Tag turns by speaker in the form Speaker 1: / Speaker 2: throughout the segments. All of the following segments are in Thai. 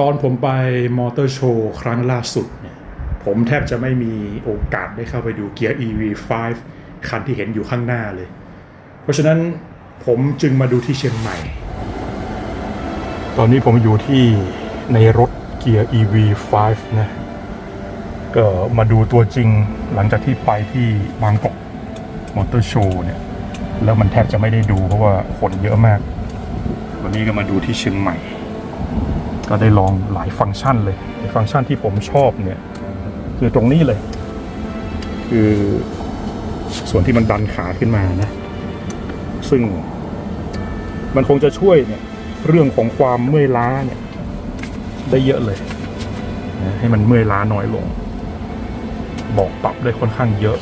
Speaker 1: ตอนผมไปมอเตอร์โชว์ครั้งล่าสุดเนี่ยผมแทบจะไม่มีโอกาสได้เข้าไปดูเกียร์ EV5 คันที่เห็นอยู่ข้างหน้าเลย เพราะฉะนั้นผมจึงมาดูที่เชียงใหม่ ตอนนี้ผมอยู่ที่ในรถเกียร์ EV5 นะ ก็มาดูตัวจริงหลังจากที่ไปที่บางกอกมอเตอร์โชว์เนี่ย แล้วมันแทบจะไม่ได้ดูเพราะว่าคนเยอะมาก วันนี้ก็มาดูที่เชียงใหม่ ก็ได้ลองหลายฟังก์ชันเลย ฟังก์ชันที่ผมชอบเนี่ย คือตรงนี้เลย คือส่วนที่มันดันขาขึ้นมานะ ซึ่งมันคงจะช่วยเนี่ย เรื่องของความเมื่อยล้าเนี่ย ได้เยอะเลย ให้มันเมื่อยล้าน้อยลง บอกปรับได้ค่อนข้างเยอะ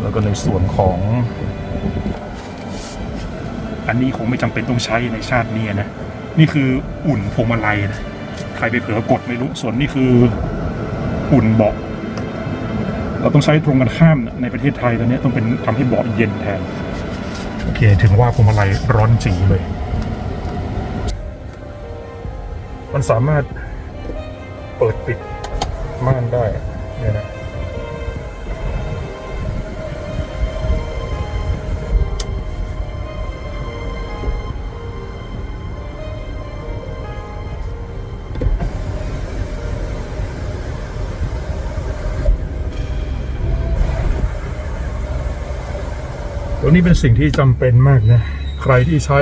Speaker 1: แล้วก็ในส่วนของ อันนี้คงไม่จำเป็นต้องใช้ในชาตินี้นะ นี่คืออุ่นพวงมาลัยนะใครไปเผลอกดไม่รู้ส่วนนี่คืออุ่นเบาะเราต้องใช้ตรงกันข้ามนะในประเทศไทยตอนนี้ต้องเป็นทำให้เบาะเย็นแทนโอเค ถึงว่าพวงมาลัยร้อนจีเลย มันสามารถเปิดปิดม่านได้เนี่ยนะ ตัวนี้เป็นสิ่งที่จำเป็นมากนะใครที่ใช้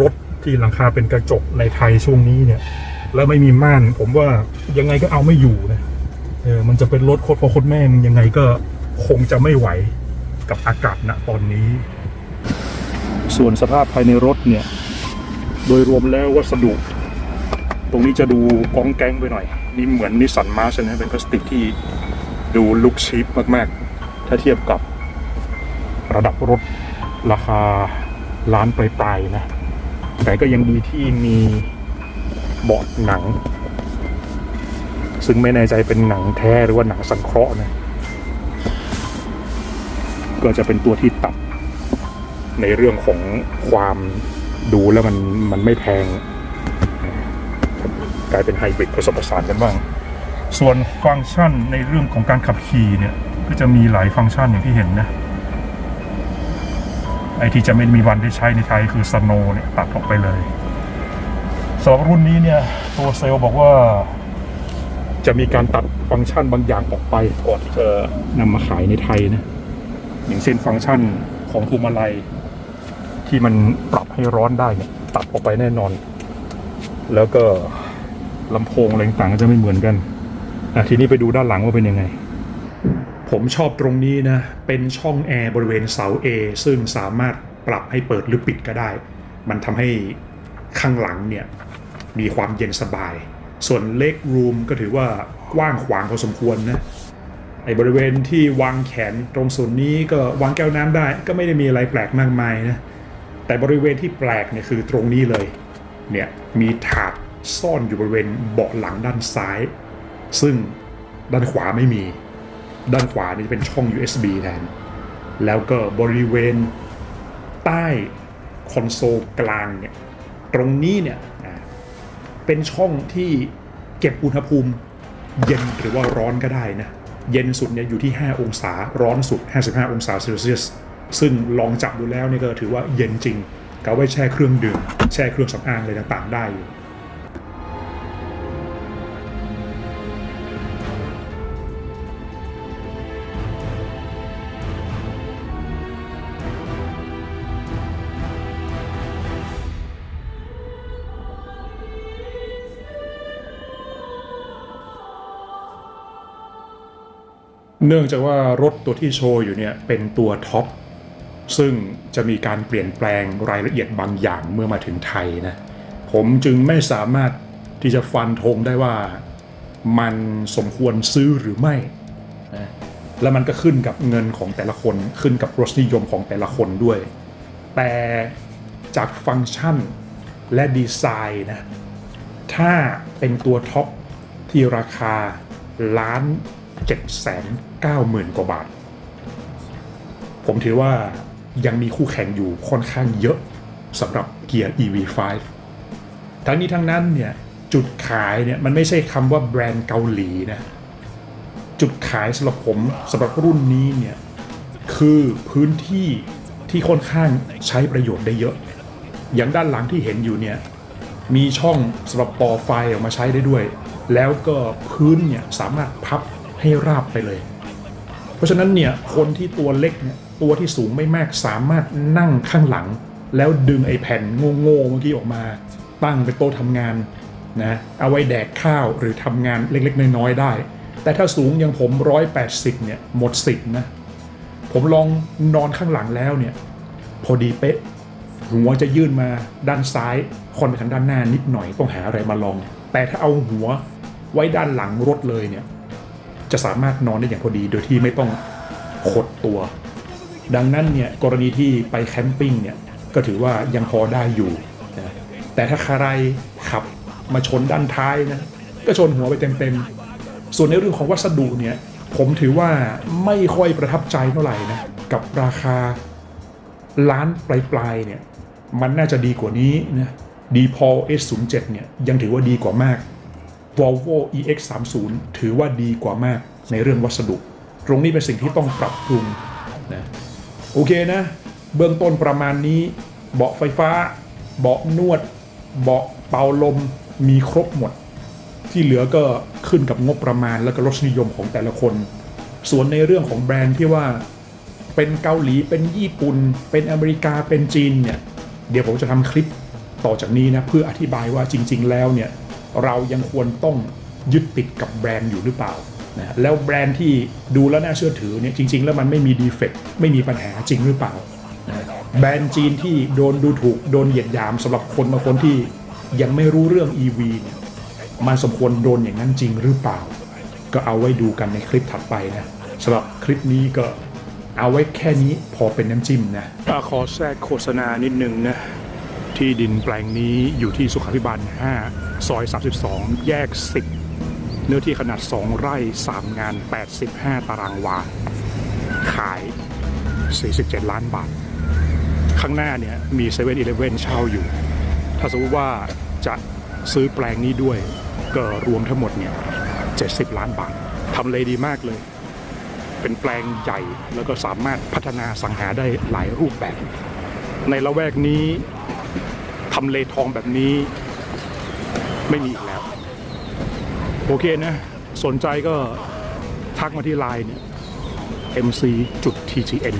Speaker 1: รถที่หลังคาเป็นกระจกในไทยช่วงนี้เนี่ย แล้วไม่มีม่าน ผมว่ายังไงก็เอาไม่อยู่นะเออมันจะเป็นรถโคตรพ่อโคตรแม่มันยังไงก็คงจะไม่ไหวกับอากาศณตอนนี้ ส่วนสภาพภายในรถเนี่ย โดยรวมแล้ววัสดุ ตรงนี้จะดูกองแกงไปหน่อย นี่เหมือนนิสสันมาร์ชนะเป็นพลาสติกที่ดูลุคชิปมากๆ ถ้าเทียบกับ ระดับรถราคาล้านปลายๆนะ แต่ก็ยังดีที่มีเบาะหนัง ซึ่งไม่แน่ใจเป็นหนังแท้หรือว่าหนังสังเคราะห์นะ ก็จะเป็นตัวที่ตัดในเรื่องของความดูแล้วมันมันไม่แพง กลายเป็นไฮบริดผสมผสานกันบ้าง ส่วนฟังก์ชันในเรื่องของการขับขี่เนี่ย ก็จะมีหลายฟังก์ชันอย่างที่เห็นนะ ไอที่จะไม่มีวันได้ใช้ในไทยคือสโนเนี่ยตัดออกไปเลยสำหรับรุ่นนี้เนี่ยตัวเซลล์บอกว่าจะมีการตัดฟังก์ชันบางอย่างออกไปก่อนที่จะนำมาขายในไทยนะอย่างเช่นฟังก์ชันของพวงมาลัย ที่มันปรับให้ร้อนได้เนี่ยตัดออกไปแน่นอน แล้วก็ลำโพงอะไรต่างก็จะไม่เหมือนกันอะทีนี้ไปดูด้านหลังว่าเป็นยังไง ผมชอบตรงนี้นะ เป็นช่องแอร์บริเวณเสา A ซึ่งสามารถปรับให้เปิดหรือปิดก็ได้ มันทำให้ข้างหลังเนี่ย มีความเย็นสบาย ส่วนเล็กรูมก็ถือว่ากว้างขวางพอสมควรนะไอ้บริเวณที่วางแขนตรงส่วนนี้ก็วางแก้วน้ำได้ ก็ไม่ได้มีอะไรแปลกมากมายนะ แต่บริเวณที่แปลกเนี่ยคือตรงนี้เลย เนี่ยมีถาดซ่อนอยู่บริเวณเบาะหลังด้านซ้าย ซึ่งด้านขวาไม่มี ด้านขวานี่จะเป็นช่อง USB แทน แล้วก็บริเวณใต้คอนโซลกลางเนี่ย ตรงนี้เนี่ยเป็นช่องที่เก็บอุณหภูมิเย็นหรือว่าร้อนก็ได้นะ เย็นสุดเนี่ยอยู่ที่ 5 องศา ร้อนสุด 55 องศาเซลเซียส ซึ่งลองจับดูแล้วเนี่ยก็ถือว่าเย็นจริงก็ไว้แช่เครื่องดื่ม แช่เครื่องสำอางอะไรต่างๆ ได้ เนื่องจากว่ารถตัวที่โชว์อยู่เนี่ยเป็นตัวท็อปซึ่งจะมีการเปลี่ยนแปลงรายละเอียดบางอย่างเมื่อมาถึงไทยนะผมจึงไม่สามารถที่จะฟันธงได้ว่ามันสมควรซื้อหรือไม่นะแล้วมันก็ขึ้นกับเงินของแต่ละคนขึ้นกับรสนิยมของแต่ละคนด้วย แต่จากฟังก์ชันและดีไซน์นะถ้าเป็นตัวท็อปที่ราคาล้าน เจ็ดแสนเก้าหมื่นกว่าบาท ผมถือว่ายังมีคู่แข่งอยู่ค่อนข้างเยอะสำหรับเกียร์ EV5 ทั้งนี้ทั้งนั้นเนี่ย จุดขายเนี่ย มันไม่ใช่คำว่าแบรนด์เกาหลีนะ จุดขายสำหรับผมสำหรับรุ่นนี้เนี่ย คือพื้นที่ที่ค่อนข้างใช้ประโยชน์ได้เยอะ อย่างด้านหลังที่เห็นอยู่เนี่ย มีช่องสำหรับต่อไฟออกมาใช้ได้ด้วย แล้วก็พื้นเนี่ยสามารถพับ ให้ราบไปเลย เพราะฉะนั้นเนี่ยคนที่ตัวเล็กเนี่ยตัวที่สูงไม่มากสามารถนั่งข้างหลัง แล้วดึงไอ้แผ่นโง่ๆเมื่อกี้ออกมา ตั้งเป็นโต๊ะทำงานนะเอาไว้แดกข้าวหรือทำงานเล็กๆ น้อยๆได้ แต่ถ้าสูงอย่างผม 180เนี่ยหมดสิทธิ์นะผมลองนอนข้างหลังแล้วเนี่ยพอดีเป๊ะหัวจะยื่นมาด้านซ้ายคนไปทางด้านหน้านิดหน่อยต้องหาอะไรมาลอง แต่ถ้าเอาหัวไว้ด้านหลังรถเลยเนี่ย จะสามารถนอนได้อย่างพอดีโดยที่ไม่ต้องขดตัว ดังนั้นเนี่ยกรณีที่ไปแคมปิ้งเนี่ยก็ถือว่ายังพอได้อยู่นะแต่ถ้าใครขับมาชนด้านท้ายนะก็ชนหัวไปเต็มๆ ส่วนในเรื่องของวัสดุเนี่ยผมถือว่าไม่ค่อยประทับใจเท่าไหร่นะกับราคาล้านปลายๆเนี่ยมันน่าจะดีกว่านี้นะดีพอ S07 เนี่ยยังถือว่าดีกว่ามาก Volvo EX30 ถือว่าดีกว่ามากในเรื่องวัสดุ ตรงนี้เป็นสิ่งที่ต้องปรับปรุงนะโอเคนะ เบื้องต้นประมาณนี้ เบาะไฟฟ้า เบาะนวด เบาะเป่าลมมีครบหมด ที่เหลือก็ขึ้นกับงบประมาณและก็รสนิยมของแต่ละคน ส่วนในเรื่องของแบรนด์ที่ว่าเป็นเกาหลีเป็นญี่ปุ่น เป็นอเมริกาเป็นจีนเนี่ยเดี๋ยวผมจะทำคลิปต่อจากนี้นะเพื่ออธิบายว่าจริง ๆ แล้วเนี่ย เรายังควรต้องยึดติดกับแบรนด์อยู่หรือเปล่านะแล้วแบรนด์ที่ดูแล้วน่าเชื่อถือเนี่ยจริง ๆ แล้วมันไม่มีดีเฟกต์ไม่มีปัญหาจริงหรือเปล่านะแบรนด์จีนที่โดนดูถูกโดนเหยียดหยามสำหรับคนบางคนที่ยังไม่รู้เรื่อง EV เนี่ยมันสมควรโดนอย่างนั้นจริงหรือเปล่า ก็เอาไว้ดูกันในคลิปถัดไปนะสำหรับคลิปนี้ก็เอาไว้แค่นี้พอเป็นน้ำจิ้มนะขอแทรกโฆษณานิดนึงนะ ที่ดินแปลงนี้อยู่ที่สุขาภิบาล 5 ซอย 32 แยก 10 เนื้อที่ขนาด 2 ไร่ 3 งาน 85 ตารางวา ขาย 47 ล้านบาท ข้างหน้าเนี่ยมี7 e เ e ่ e อเช่าอยู่ ถ้าสมมติว่าจะซื้อแปลงนี้ด้วย ก็รวมทั้งหมดเนี่ย 70 ล้านบาท ทำเลดีมากเลย เป็นแปลงใหญ่แล้วก็สามารถพัฒนาสังหาได้หลายรูปแบบ ในละแวกนี้ำเลทองแบบนี้ไม่มีอีกแล้ว โอเคนะ สนใจก็ทักมาที่ไลน์เนี่ย mc จุด tgn